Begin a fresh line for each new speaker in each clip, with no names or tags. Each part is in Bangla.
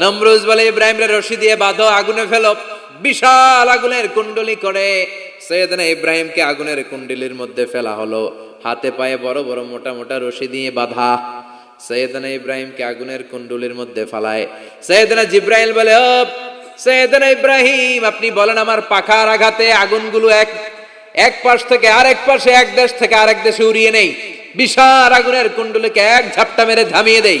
নমরুজ বলে ইব্রাহিম রশি দিয়ে বাঁধো, আগুনে ফেলো। বিশাল আগুনের কুণ্ডলি করে। সৈয়দনা ইব্রাহিমকে আগুনের কুণ্ডলির মধ্যে ফেলা হলো। হাতে পায়ে বড় বড় মোটা মোটা রশি দিয়ে বাঁধা। সৈয়দনা ইব্রাহিমকে আগুনের কুণ্ডলির মধ্যে ফেলায়। সৈয়দনা জিব্রাইল বলে ও সৈয়দনা ইব্রাহিম, আপনি বলেন আমার পাখার আঘাতে আগুনগুলো এক এক পাশ থেকে আরেক পাশে, এক দেশ থেকে আরেক দেশে উড়িয়ে নেই। বিশাল আগুনের কুণ্ডলিকে এক ঝাপটা মেরে থামিয়ে দেই।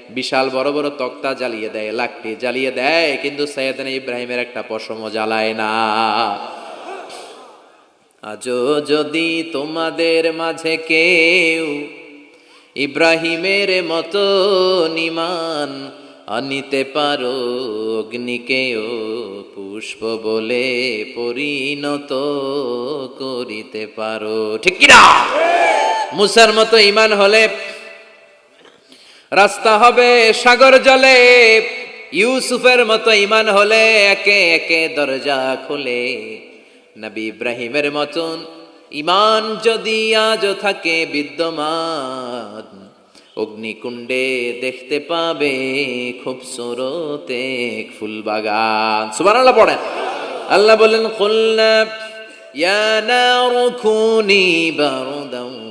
বিশাল বড় বড় তক্তা জ্বালিয়ে দেয়, লাকড়ি জ্বালিয়ে দেয়, কিন্তু সৈয়দনা ইব্রাহিমের একটা পশমও জ্বালায় না। আজও যদি তোমাদের মাঝে কেউ ইব্রাহিমের মতো নিমান আনিতে পারো, অগ্নিকেও পুষ্প বলে পরিণত করিতে পারো। ঠিক কিনা? মুসার মতো ইমান হলে রাস্তা হবে সাগর জলে। ইউসুফের মতো ইমান হলে একে একে দরজা খুলে। নবী ইব্রাহিমের মতন ইমান যদি আজও থাকে বিদ্যমান, অগ্নিকুণ্ডে দেখতে পাবে খুব সুরতে ফুল বাগান সুবান আল্লাহ পড়েন। আল্লাহ বলেন খুলনা ইয়া নারু বারদান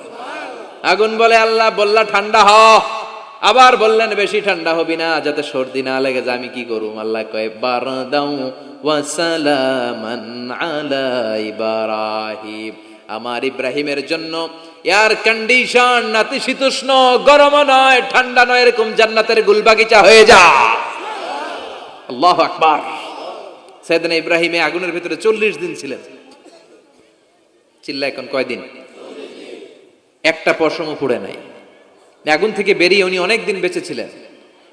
আগুন বলে আল্লাহ, বললা, ঠান্ডা হ। আবার বললেন, বেশি ঠান্ডা হবি না, যাতে সর্দি না লেগে যায়, আমি কি করুম? আল্লাহ কয় আলা ইব্রাহিম আমার ইব্রাহিমের জন্য এয়ার কন্ডিশন নাতিশীতোষ্ণ গরম নয়, ঠান্ডা নয়, এরকম জান্নাতের গুলবাগিচা হয়ে যা। আল্লাহ আকবার। সেদিন ইব্রাহিমে আগুনের ভিতরে চল্লিশ দিন ছিলেন। চিল্লা এখন কয়দিন? একটা পশমও পুড়ে নাই আগুন থেকে বেরিয়ে উনি অনেক দিন বেঁচে ছিলেন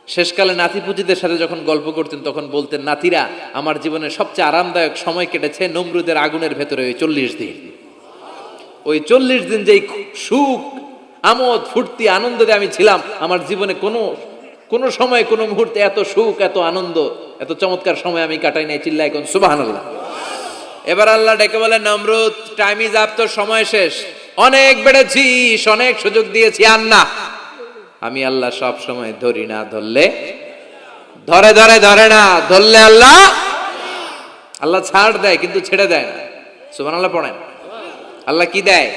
শেষকালে নাতি পুজিদের সাথে যখন গল্প করতেন, তখন বলতেন, নাতিরা, আমার জীবনের সবচেয়ে আরামদায়ক সময় কেটেছে নমরুদের আগুনের ভেতরে ওই চল্লিশ দিন। ওই চল্লিশ দিন যেই সুখ, আমোদ, ফুর্তি, আনন্দে আমি ছিলাম, আমার জীবনে কোনো কোনো সময়, কোনো মুহূর্তে এত সুখ, এত আনন্দ, এত চমৎকার সময় আমি কাটাই নাই চিল্লা এখন আল্লাহ এবার আল্লাহ ডেকে বলে নমরুদ টাইম ইজ আপ তোর সময় শেষ। অনেক বেড়েছিস অনেক সুযোগ দিয়েছি, আর না। আমি আল্লাহ সব সময় ধরি না, ধরলে? ধরে ধরে ধরে না, ধরলে আল্লাহ? আল্লাহ ছাড় দেয়, কিন্তু ছেড়ে দেয় না। সুমান আল্লাহ পড়েন। আল্লাহ কি দেয়?